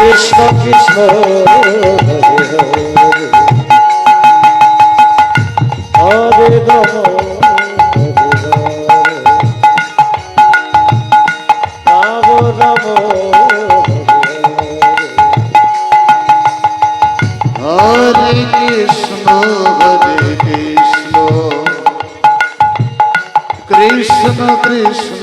Krishna Krishna Hare Hare. Ram Ram হরে Krishna হরে Krishna. Krishna Krishna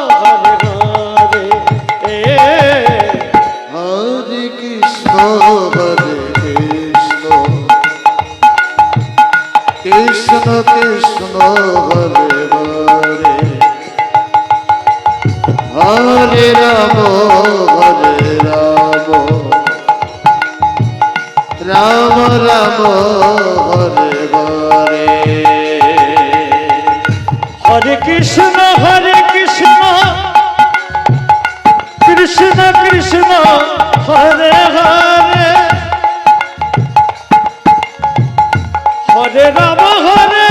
Hare Hare Hare Krishna হরে Krishna Krishna Krishna Hare Hare. হরে Ram Hare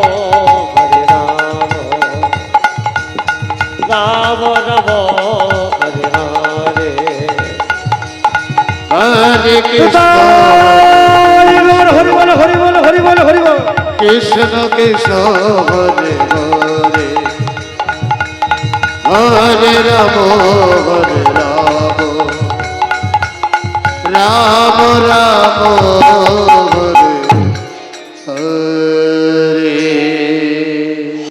Hare Krishna Hari বল Hari বল Hari বল Hari বল Krishna Krishna Ram, হরে Ram. Ram Ram.